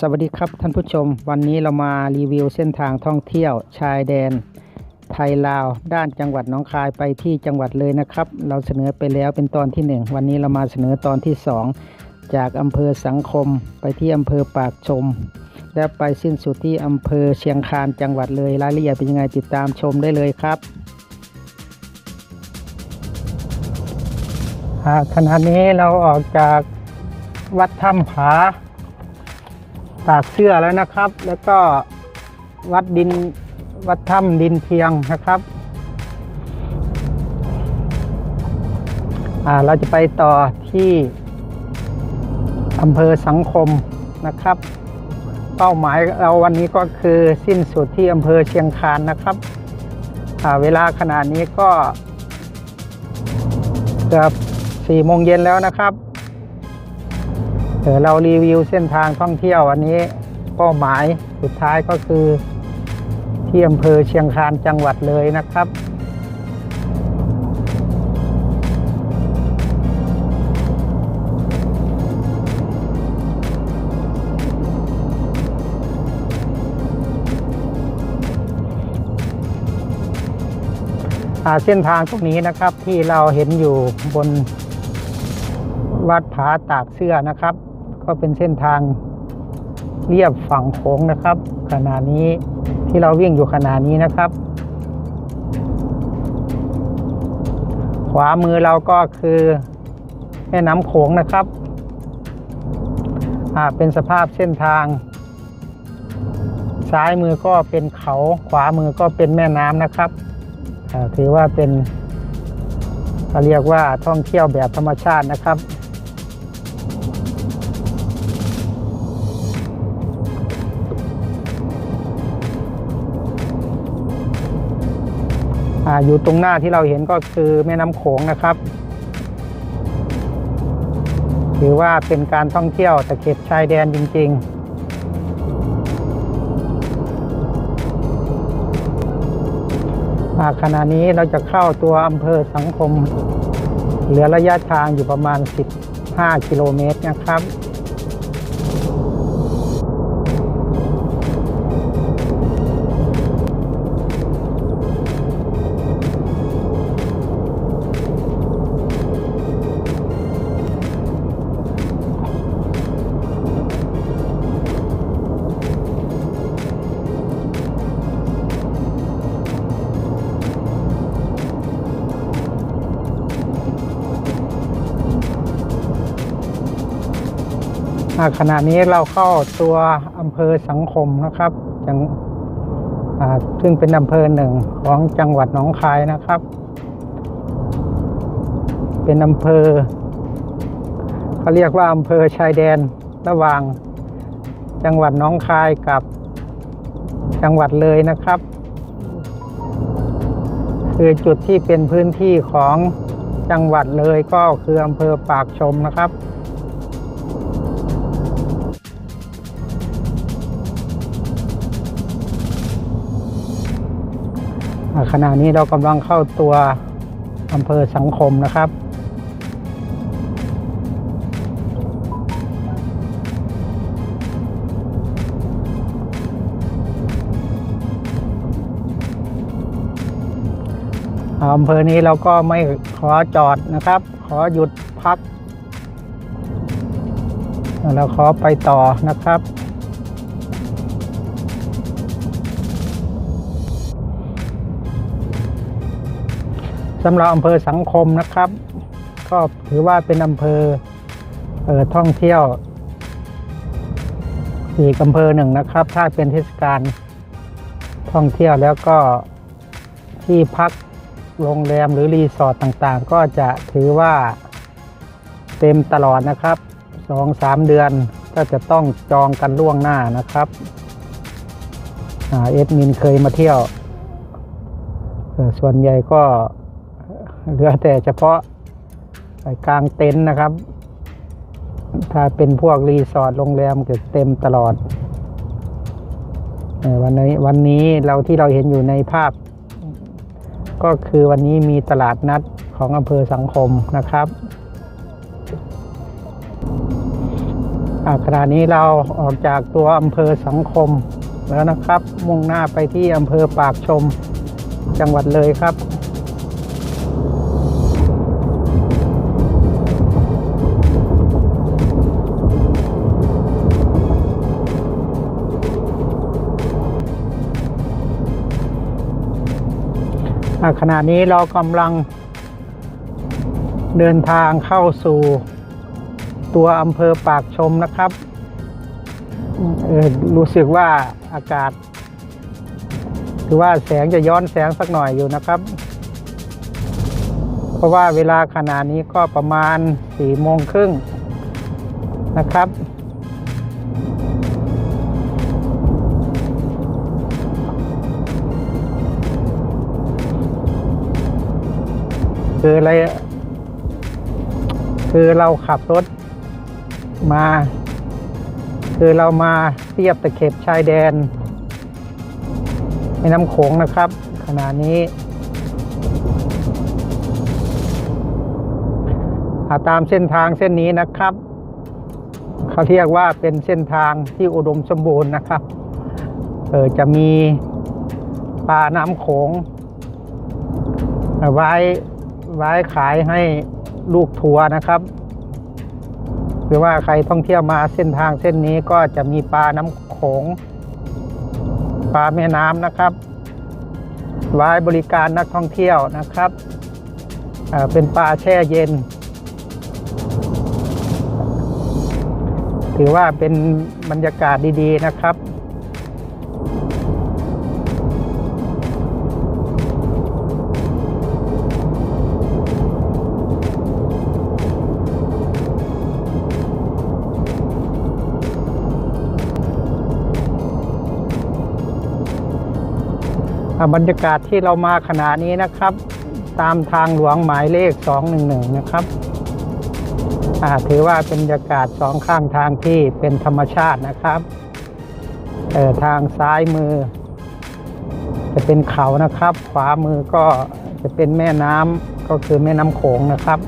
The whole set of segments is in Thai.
สวัสดีครับท่านผู้ชม วันนี้เรามารีวิวเส้นทางท่องเที่ยวชายแดน ไทยลาวด้านจังหวัดหนองคายไปที่จังหวัดเลยนะครับ เราเสนอไปแล้วเป็นตอนที่หนึ่งวันนี้เรามาเสนอตอนที่สองจากอำเภอสังคม ไปที่อำเภอปากชม และไปสิ้นสุดที่อำเภอเชียงคานจังหวัดเลยรายละเอียดเป็นยังไงติดตามชมได้เลยครับขณะนี้เราออกจากวัดถ้ำผา ตากเสื้อแล้วนะครับ แล้วก็วัดดินวัดถ้ำดินเพียงนะครับอ่าเราจะไปต่อที่อำเภอสังคมนะครับ เป้าหมายเราวันนี้ก็คือสิ้นสุดที่อำเภอเชียงคานนะครับอ่าเวลาขนาดนี้ก็เกือบสี่โมงเย็นแล้วนะครับ เดี๋ยวเรารีวิวเส้นทางท่องเที่ยวอันนี้เป้าหมายสุดท้ายก็คือ ที่อำเภอเชียงคานจังหวัดเลยนะครับเส้นทางตรงนี้นะครับที่เราเห็นอยู่บนวัดผาตากเสื้อนะครับ ก็เป็นเส้นทางเรียบฝั่งโค้งนะครับ ขณะนี้ที่เราวิ่งอยู่ขณะนี้นะครับ ขวามือเราก็คือแม่น้ำโขงนะครับอ่าเป็นสภาพเส้นทาง ซ้ายมือก็เป็นเขาขวามือก็เป็นแม่น้ำนะครับอ่าถือว่าเป็นเขาเรียกว่าท่องเที่ยวแบบธรรมชาตินะครับ ออยู่ตรงหน้าที่เราเห็นก็คือแม่น้ำโขงนะครับถือว่าเป็นการท่องเที่ยวตะเข็บชายแดนจริงๆอ่าขณะนี้เราจะเข้าตัวอำเภอสังคม เหลือระยะทางอยู่ประมาณ 15 กิโลเมตรนะครับ ขณะนี้เราเข้าตัวอำเภอสังคมนะครับจังอ่าซึ่งเป็นอำเภอหนึ่งของจังหวัดหนองคายนะครับ เป็นอำเภอเขาเรียกว่าอำเภอชายแดนระหว่างจังหวัดหนองคายกับจังหวัดเลยนะครับ คือจุดที่เป็นพื้นที่ของจังหวัดเลยก็คืออำเภอปากชมนะครับ ขณะนี้เรากำลังเข้าตัวอำเภอสังคมนะครับ อำเภอนี้เราก็ไม่ขอจอดนะครับ ขอหยุดพัก เราขอไปต่อนะครับ สำหรับอำเภอสังคมนะครับ ก็ถือว่าเป็นอำเภอเออท่องเที่ยว อีกอำเภอหนึ่งนะครับ ถ้าเป็นเทศกาลท่องเที่ยวแล้วก็ที่พักโรงแรมหรือรีสอร์ทต่างๆ ก็จะถือว่าเต็มตลอดนะครับสองสามเดือนก็จะต้องจองกันล่วงหน้านะครับอาเอดมินเคยมาเที่ยว ส่วนใหญ่ก็ เหลือแต่เฉพาะไปกลางเต็นท์นะครับ ถ้าเป็นพวกรีสอร์ทโรงแรมจะเต็มตลอดวันนี้วันนี้เราที่เราเห็นอยู่ในภาพ ก็คือวันนี้มีตลาดนัดของอำเภอสังคมนะครับขณะนี้เราออกจากตัวอำเภอสังคมแล้วนะครับ มุ่งหน้าไปที่อำเภอปากชมจังหวัดเลยครับ ขณะนี้เรากำลังเดินทางเข้าสู่ตัวอำเภอปากชมนะครับเออรู้สึกว่าอากาศถือว่าแสงจะย้อนแสงสักหน่อยอยู่นะครับ เพราะว่าเวลาขณะนี้ก็ประมาณสี่โมงครึ่งนะครับ คืออะไรคือเราขับรถมา คือเรามาเทียบตะเข็บชายแดนแม่น้ำโขงนะครับ ขณะนี้าตามเส้นทางเส้นนี้นะครับ เขาเรียกว่าเป็นเส้นทางที่อุดมสมบูรณ์นะครับเออจะมีปลาน้ำโขงไว้ ไว้ขายให้ลูกทัวร์นะครับ หรือว่าใครท่องเที่ยวมาเส้นทางเส้นนี้ก็จะมีปลาน้ำโขงปลาแม่น้ำนะครับ ไว้บริการนักท่องเที่ยวนะครับเอ่อเป็นปลาแช่เย็น ถือว่าเป็นบรรยากาศดีๆนะครับ บรรยากาศที่เรามาขณะนี้นะครับ ตามทางหลวงหมายเลข 211 นะครับถือว่าเป็นบรรยากาศสองข้างทางที่เป็นธรรมชาตินะครับทางซ้ายมือ จะเป็นเขานะครับ ขวามือก็จะเป็นแม่น้ำก็คือแม่น้ำโขงนะครับ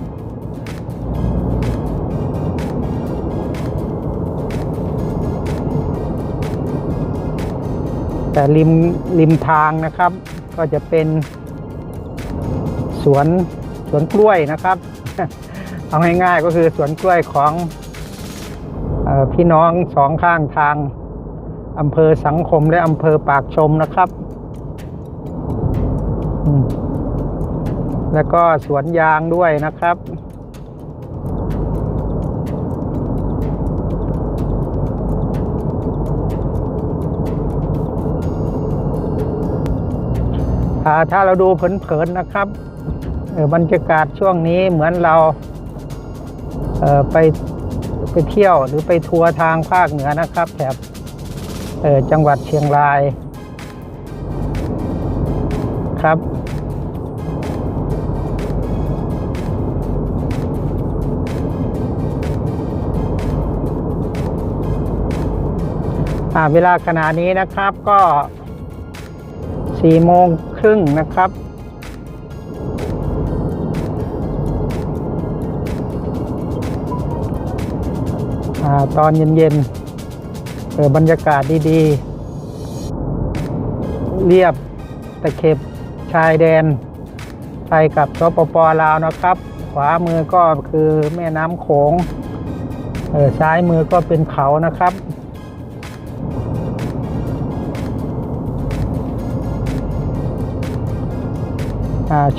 แต่ริมริมทางนะครับ ก็จะเป็นสวนสวนกล้วยนะครับเอาง่ายๆก็คือสวนกล้วยของออพี่น้องสองข้างทางอำเภอสังคมและอำเภอปากชมนะครับ แล้วก็สวนยางด้วยนะครับ ถ้าเราดูเผินๆนะครับเออบรรยากาศช่วงนี้เหมือนเราเอ่อไปไปเที่ยวหรือไปทัวร์ทางภาคเหนือนะครับแถบเอ่อจังหวัดเชียงรายครับเวลาขณะนี้นะครับก็ สี่โมงครึ่งนะครับอตอนเย็นๆเออบรรยากาศดีๆ เรียบตะเข็บชายแดนไทยกับสปปลาวนะครับ ขวามือก็คือแม่น้ำโขงเออซ้ายมือก็เป็นเขานะครับ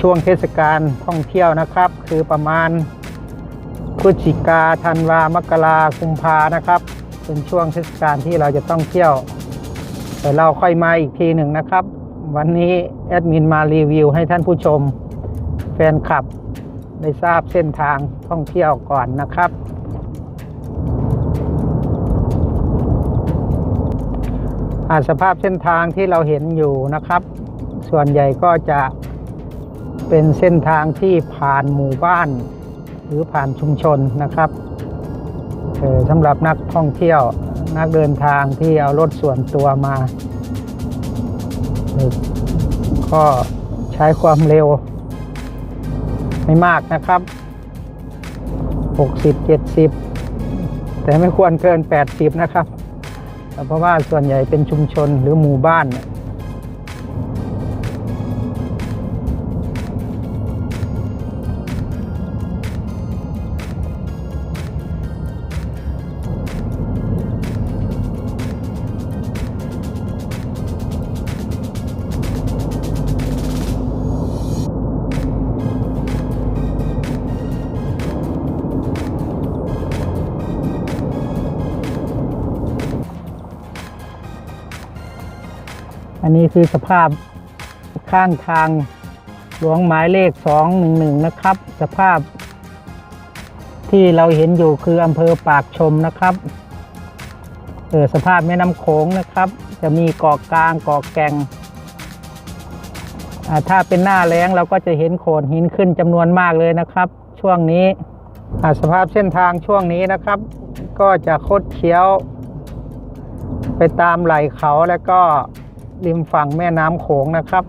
ช่วงเทศกาลท่องเที่ยวนะครับ คือประมาณพฤศจิกาธันวามกรากุมภานะครับ เป็นช่วงเทศกาลที่เราจะต้องเที่ยว แต่เราค่อยมาอีกทีหนึ่งนะครับ วันนี้แอดมินมารีวิวให้ท่านผู้ชม แฟนคลับได้ทราบเส้นทางท่องเที่ยวก่อนนะครับอ่าสภาพเส้นทางที่เราเห็นอยู่นะครับ ส่วนใหญ่ก็จะ เป็นเส้นทางที่ผ่านหมู่บ้าน หรือผ่านชุมชนนะครับสำหรับนักท่องเที่ยวนักเดินทางที่เอารถส่วนตัวมา ก็ใช้ความเร็ว ไม่มากนะครับ 60 70 แต่ไม่ควรเกิน 80 นะครับ เพราะว่าส่วนใหญ่เป็นชุมชนหรือหมู่บ้าน อันนี้คือสภาพข้างทางหลวงหมายเลข 211 นะครับ สภาพ ที่เราเห็นอยู่คืออำเภอปากชมนะครับเออสภาพแม่น้ำโขงนะครับ จะมีเกาะกลางเกาะแก่งอ่าถ้าเป็นหน้าแล้งเราก็จะเห็นโขดหินขึ้นจำนวนมากเลยนะครับ ช่วงนี้สภาพเส้นทางช่วงนี้นะครับ ก็จะคดเคี้ยว ไปตามไหล่เขาแล้วก็ ริมฝั่งแม่น้ำโขงนะครับ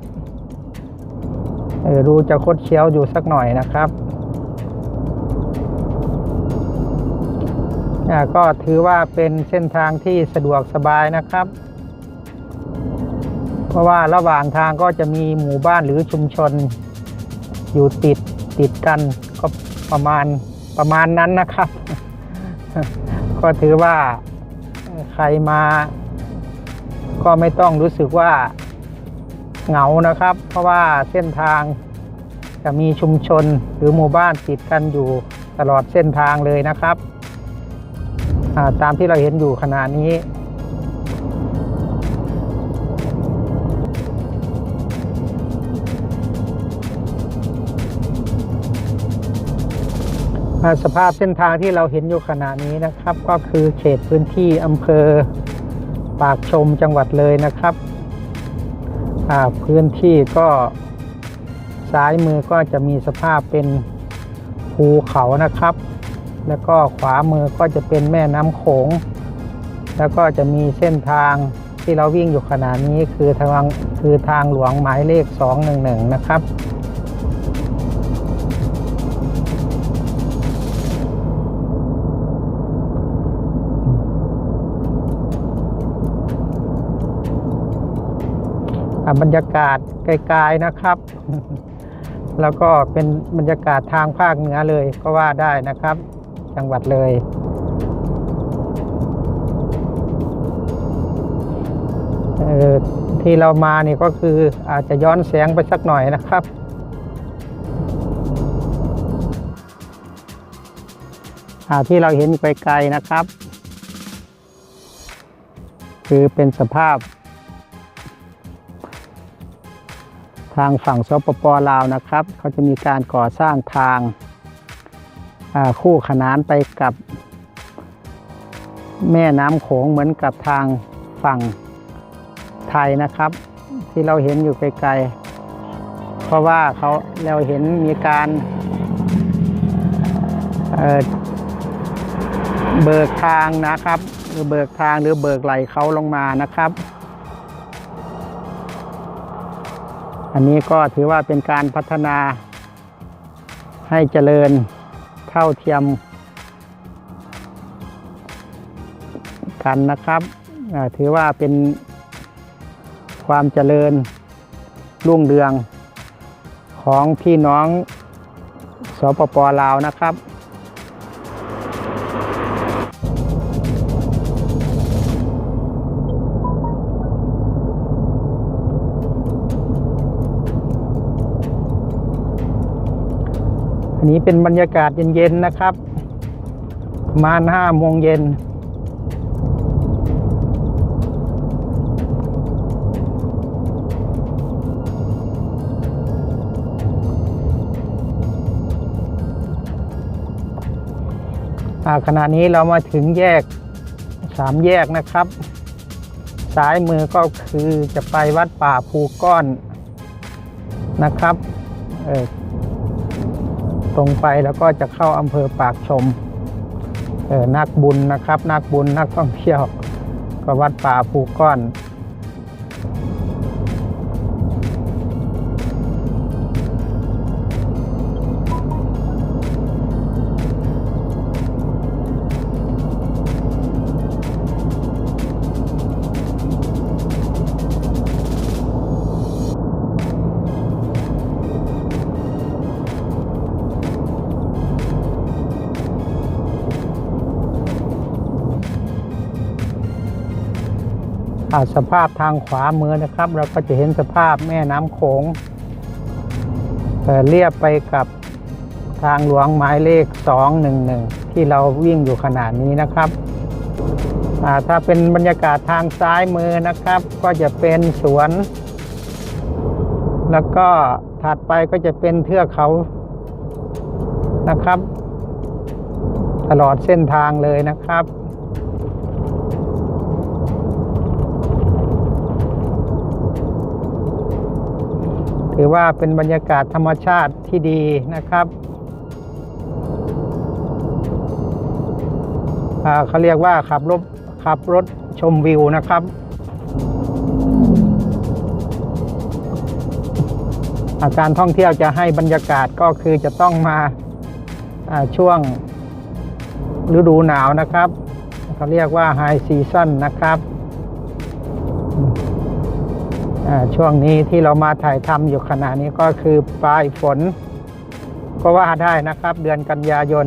เออดูจะคดเคี้ยวอยู่สักหน่อยนะครับอ่ก็ถือว่าเป็นเส้นทางที่สะดวกสบายนะครับ เพราะว่าระหว่างทางก็จะมีหมู่บ้านหรือชุมชน อยู่ติดติดกันก็ประมาณประมาณนั้นนะครับ ก็ถือว่าใครมา ก็ไม่ต้องรู้สึกว่าเหงานะครับ เพราะว่าเส้นทางจะมีชุมชนหรือหมู่บ้านติดกันอยู่ตลอดเส้นทางเลยนะครับาตามที่เราเห็นอยู่ขณะนี้สภาพเส้นทางที่เราเห็นอยู่ขณะนี้นะครับ ก็คือเขตพื้นที่อำเภอ ปากชมจังหวัดเลยนะครับ พื้นที่ก็ซ้ายมือก็จะมีสภาพเป็นภูเขานะครับ แล้วก็ขวามือก็จะเป็นแม่น้ำโขง แล้วก็จะมีเส้นทางที่เราวิ่งอยู่ขณะนี้คือทางคือทางหลวงหมายเลข 211 นะครับ บรรยากาศไกลๆนะครับ แล้วก็เป็นบรรยากาศทางภาคเหนือเลยก็ว่าได้นะครับ จังหวัดเลยเออที่เรามานี่ก็คืออาจจะย้อนแสงไปสักหน่อยนะครับอาที่เราเห็นไกลๆนะครับ คือเป็นสภาพ ทางฝั่งสปปลาวนะครับ เขาจะมีการก่อสร้างทางาคู่ขนานไปกับแม่น้ำโขงเหมือนกับทางฝั่งไทยนะครับ ที่เราเห็นอยู่ไกลๆ เพราะว่าเขาเราเห็นมีการเเบิกทางนะครับ หรือเบิกทางหรือเบิกไหลเขาลงมานะครับ อันนี้ก็ถือว่าเป็นการพัฒนาให้เจริญเท่าเทียมกันนะครับ ถือว่าเป็นความเจริญรุ่งเรืองของพี่น้องสปปลาวนะครับ นี้เป็นบรรยากาศเย็นๆนะครับประมาณห้าโมงเย็นขณะนี้เรามาถึงแยกสามแยกนะครับ ซ้ายมือก็คือจะไปวัดป่าภูก้อนนะครับ ตรงไปแล้วก็จะเข้าอำเภอปากชมเออนักบุญนะครับ นักบุญนักท่องเที่ยวก็วัดป่าภูก้อน สภาพทางขวามือนะครับ เราก็จะเห็นสภาพแม่น้ำโขงเอ่เรียบไปกับทางหลวงหมายเลข 211 ที่เราวิ่งอยู่ขนาดนี้นะครับถ้าเป็นบรรยากาศทางซ้ายมือนะครับ ก็จะเป็นสวน แล้วก็ถัดไปก็จะเป็นเทือกเขานะครับ ตลอดเส้นทางเลยนะครับ ถือว่าเป็นบรรยากาศธรรมชาติที่ดีนะครับเขาเรียกว่าขับรถขับรถชมวิวนะครับ อาการท่องเที่ยวจะให้บรรยากาศก็คือจะต้องมาาช่วงฤดูหนาวนะครับ เขาเรียกว่าไฮซีซันนะครับ ช่วงนี้ที่เรามาถ่ายทำอยู่ขณะนี้ก็คือปลายฝน ก็ว่าได้นะครับ เดือนกันยายน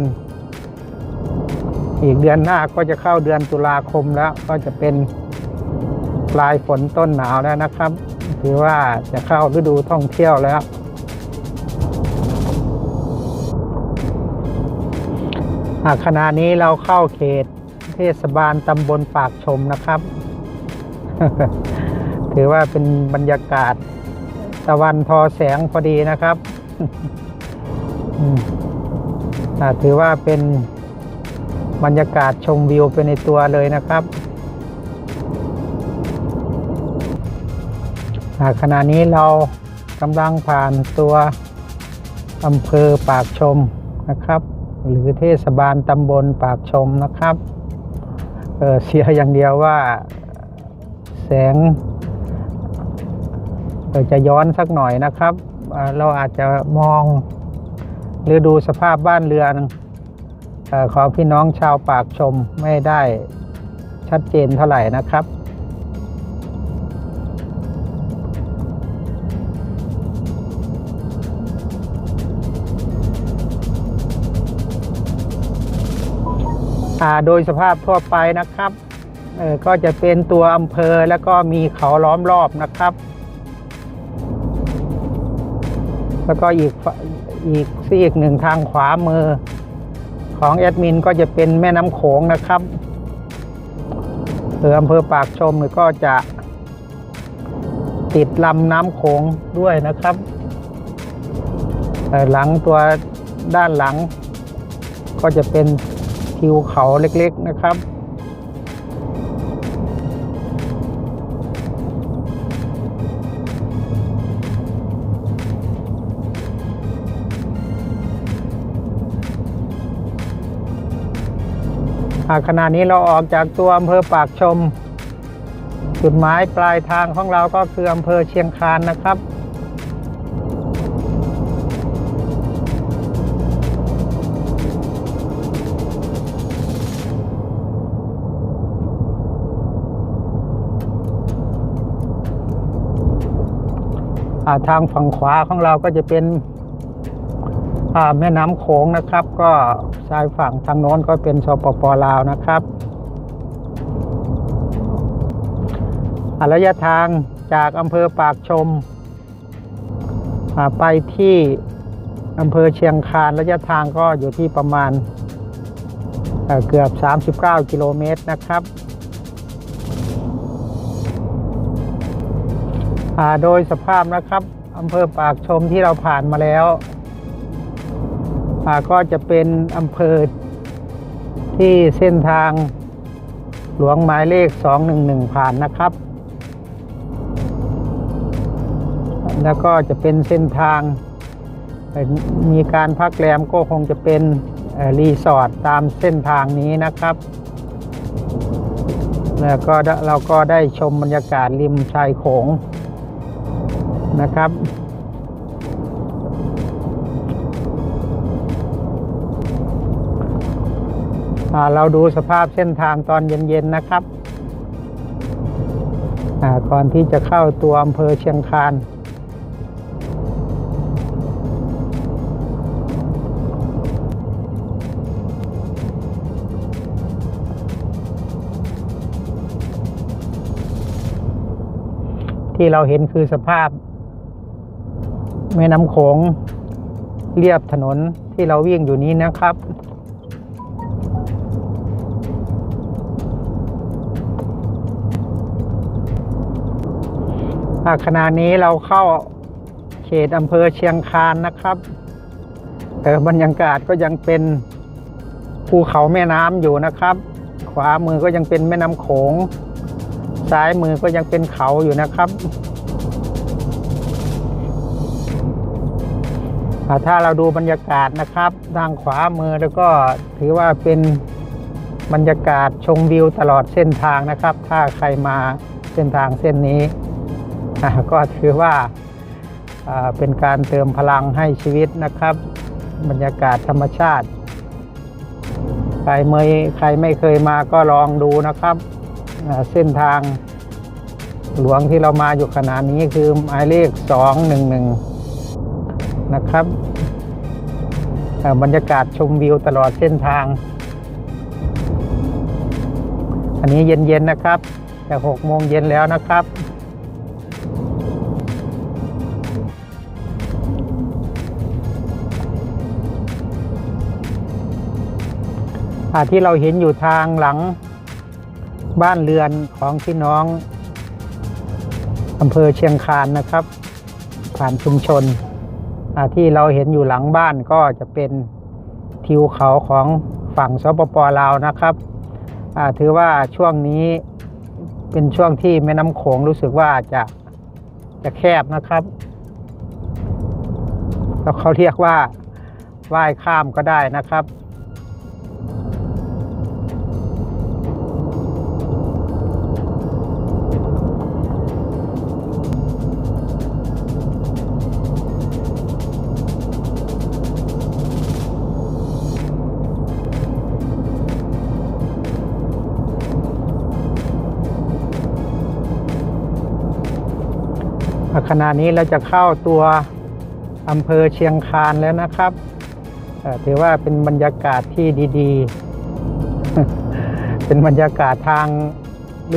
อีกเดือนหน้าก็จะเข้าเดือนตุลาคมแล้ว ก็จะเป็นปลายฝนต้นหนาวแล้วนะครับ ถือว่าจะเข้าฤดูท่องเที่ยวแล้ว ขณะนี้เราเข้าเขตเทศบาลตำบลปากชมนะครับ ถือว่าเป็นบรรยากาศตะวันทอแสงพอดีนะครับอ่าถือว่าเป็นบรรยากาศชมวิวไปในตัวเลยนะครับขณะนี้เรากำลังผ่านตัวอำเภอปากชมนะครับ หรือเทศบาลตำบลปากชมนะครับเเสียอย่างเดียวว่าแสง เอ่อจะย้อนสักหน่อยนะครับ เราอาจจะมองหรือดูสภาพบ้านเรือนอของพี่น้องชาวปากชมไม่ได้ชัดเจนเท่าไหร่นะครับโดยสภาพทั่วไปนะครับก็จะเป็นตัวอำเภอแล้วก็มีเขาล้อมรอบนะครับ แล้วก็อีกอีกซีกหนึ่งทางขวามือของแอดมินก็จะเป็นแม่น้ำโขงนะครับเอออำเภอปากชมก็จะติดลำน้ำโขงด้วยนะครับ หลังตัวด้านหลังก็จะเป็นทิวเขาเล็กๆนะครับ ขณะนี้เราออกจากตัวอำเภอปากชม จุดหมายปลายทางของเราก็คืออำเภอเชียงคานนะครับาทางฝั่งขวาของเราก็จะเป็นแม่น้ำโขงนะครับ ก็ ชายฝั่งทางโน้นก็เป็นสปปลาวนะครับระยะทางจากอำเภอปากชม ไปที่อำเภอเชียงคานระยะทางก็อยู่ที่ประมาณเอ่อเกือบ 39 กิโลเมตรนะครับโดยสภาพนะครับอำเภอปากชมที่เราผ่านมาแล้ว ก็จะเป็นอำเภอที่เส้นทางหลวงหมายเลข 211 ผ่านนะครับ แล้วก็จะเป็นเส้นทาง มีการพักแรมก็คงจะเป็นรีสอร์ทตามเส้นทางนี้นะครับ แล้วก็เราก็ได้ชมบรรยากาศริมชายโขงนะครับ เราดูสภาพเส้นทางตอนเย็นๆนะครับก่อนที่จะเข้าตัวอำเภอเชียงคานที่เราเห็นคือสภาพ แม่น้ำโขงเรียบถนนที่เราวิ่งอยู่นี้นะครับ ขณะนี้เราเข้าเขตอำเภอเชียงคานนะครับเออบรรยากาศก็ยังเป็นภูเขาแม่น้ำอยู่นะครับ ขวามือก็ยังเป็นแม่น้ำโขง ซ้ายมือก็ยังเป็นเขาอยู่นะครับถ้าเราดูบรรยากาศนะครับทางขวามือแล้วก็ถือว่าเป็นบรรยากาศชมวิวตลอดเส้นทางนะครับ ถ้าใครมาเส้นทางเส้นนี้ ก็ถือว่าเป็นการเติมพลังให้ชีวิตนะครับ บรรยากาศธรรมชาติ ใครเมยใครไม่เคยมาก็ลองดูนะครับ เส้นทางหลวงที่เรามาอยู่ขณะนี้คือหมายเลข 211 นะครับบรรยากาศชมวิวตลอดเส้นทาง อันนี้เย็นๆนะครับ แต่6โมงเย็นแล้วนะครับ ที่เราเห็นอยู่ทางหลังบ้านเรือนของพี่น้องอำเภอเชียงคานนะครับ ผ่านชุมชนที่เราเห็นอยู่หลังบ้านก็จะเป็นทิวเขาของฝั่งสปปลาวนะครับถือว่าช่วงนี้เป็นช่วงที่แม่น้ำโขงรู้สึกว่าจะจะแคบนะครับแล้วเขาเรียกว่าว่ายข้ามก็ได้นะครับ ขณะนี้เราจะเข้าตัวอำเภอเชียงคานแล้วนะครับเอ่อถือว่าเป็นบรรยากาศที่ดีๆ เป็นบรรยากาศทาง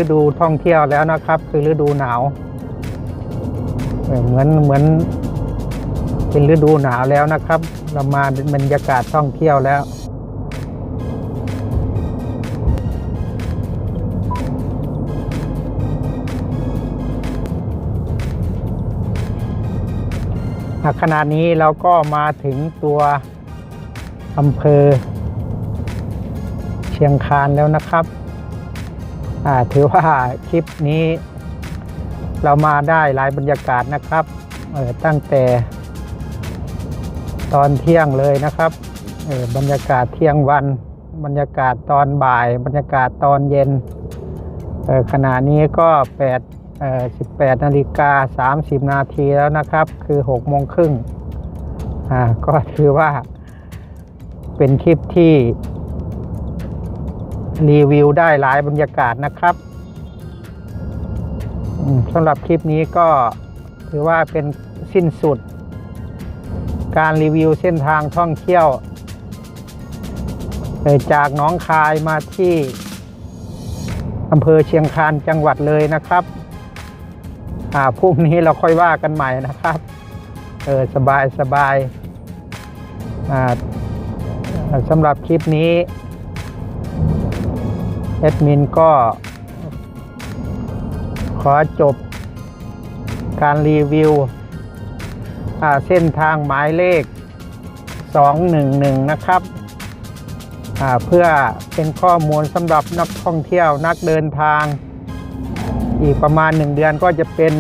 ฤดูท่องเที่ยวแล้วนะครับ คือฤดูหนาวเอ่อเหมือนเหมือนเป็นฤดูหนาวแล้วนะครับ เรามาบรรยากาศท่องเที่ยวแล้ว ขณะนี้เราก็มาถึงตัวอำเภอ เชียงคานแล้วนะครับถือว่าคลิปนี้เรามาได้หลายบรรยากาศนะครับตั้งแต่ตอนเที่ยงเลยนะครับบรรยากาศเที่ยงวัน บรรยากาศตอนบ่าย บรรยากาศตอนเย็นขณะนี้ก็8 18นาฬิกา30 นาทีแล้วนะครับ คือ6โมงครึ่งอ่าก็ถือว่าเป็นคลิปที่รีวิวได้หลายบรรยากาศนะครับสำหรับคลิปนี้ก็ถือว่าเป็นสิ้นสุด การรีวิวเส้นทางท่องเที่ยว จากหน้องคายมาที่อำเภอเชียงคานจังหวัดเลยนะครับ อ่าพรุ่งนี้เราค่อยว่ากันใหม่นะครับ เออสบายสบายอ่าสำหรับคลิปนี้แอดมินก็ ขอจบการรีวิวอาเส้นทางหมายเลข 211 นะครับอาเพื่อเป็นข้อมูลสำหรับนักท่องเที่ยวนักเดินทาง อีกประมาณหนึ่งเดือนก็จะเป็น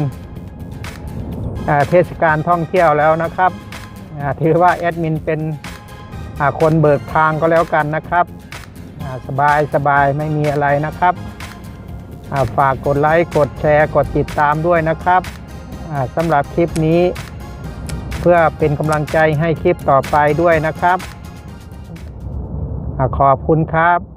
เทศกาลท่องเที่ยวแล้วนะครับถือว่าแอดมินเป็นคนเบิกทางก็แล้วกันนะครับสบายสบายไม่มีอะไรนะครับฝากกดไลค์กดแชร์กดติดตามด้วยนะครับสำหรับคลิปนี้ เพื่อเป็นกำลังใจให้คลิปต่อไปด้วยนะครับขอบคุณครับ